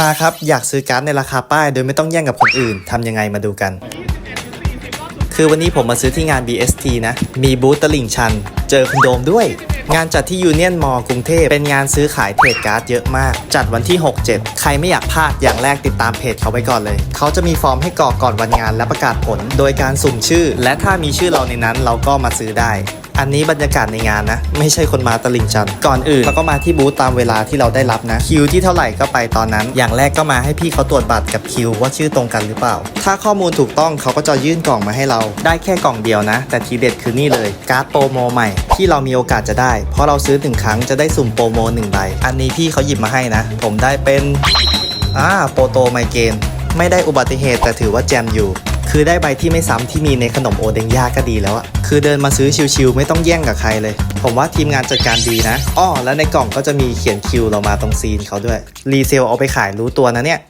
มาครับ อยากซื้อการ์ดในราคาป้าย โดยไม่ต้องแย่งกับคนอื่นทำยังไงมาดูกัน คือวันนี้ผมมาซื้อที่งาน BST นะ มีบูธตลิ่งชัน เจอคุณโดมด้วย งานจัดที่ยูเนียนมอกรุงเทพ เป็นงานซื้อขายเทรดการ์ดเยอะมาก จัดวันที่ 6-7 ใครไม่อยากพลาดอย่างแรกติดตามเพจเขาไว้ก่อนเลย เขาจะมีฟอร์มให้กรอกก่อนวันงานและประกาศผล โดยการสุ่มชื่อ และถ้ามีชื่อเราในนั้นเราก็มาซื้อได้ อันนี้บรรยากาศในงานนะ ไม่ใช่คนมาตลิ่งชัน ก่อนอื่นเราก็มาที่บูธตามเวลาที่เราได้รับนะ คิวที่เท่าไหร่ก็ไปตอนนั้น อย่างแรกก็มาให้พี่เขาตรวจบัตรกับคิวว่าชื่อตรงกันหรือเปล่า ถ้าข้อมูลถูกต้องเขาก็จะยื่นกล่องมาให้เรา ได้แค่กล่องเดียวนะ แต่ทีเด็ดคือนี่เลย การ์ดโปรโมใหม่ ที่เรามีโอกาสจะได้ เพราะเราซื้อหนึ่งครั้งจะได้สุ่มโปรโมหนึ่งใบ อันนี้พี่เขาหยิบมาให้นะ ผมได้เป็นอ่าโปรโตไมเกนไม่ได้อุบัติเหตุแต่ถือว่าแจมอยู่ คือได้ใบที่ไม่ซ้ำที่มีในขนมโอเดงย่าก็ดีแล้วอะคือเดินมาซื้อชิวๆไม่ต้องแย่งกับใครเลย ผมว่าทีมงานจัดการดีนะอ้อแล้วในกล่องก็จะมีเขียนคิวเรามาตรงซีนเขาด้วยรีเซลเอาไปขายรู้ตัวนะเนี่ย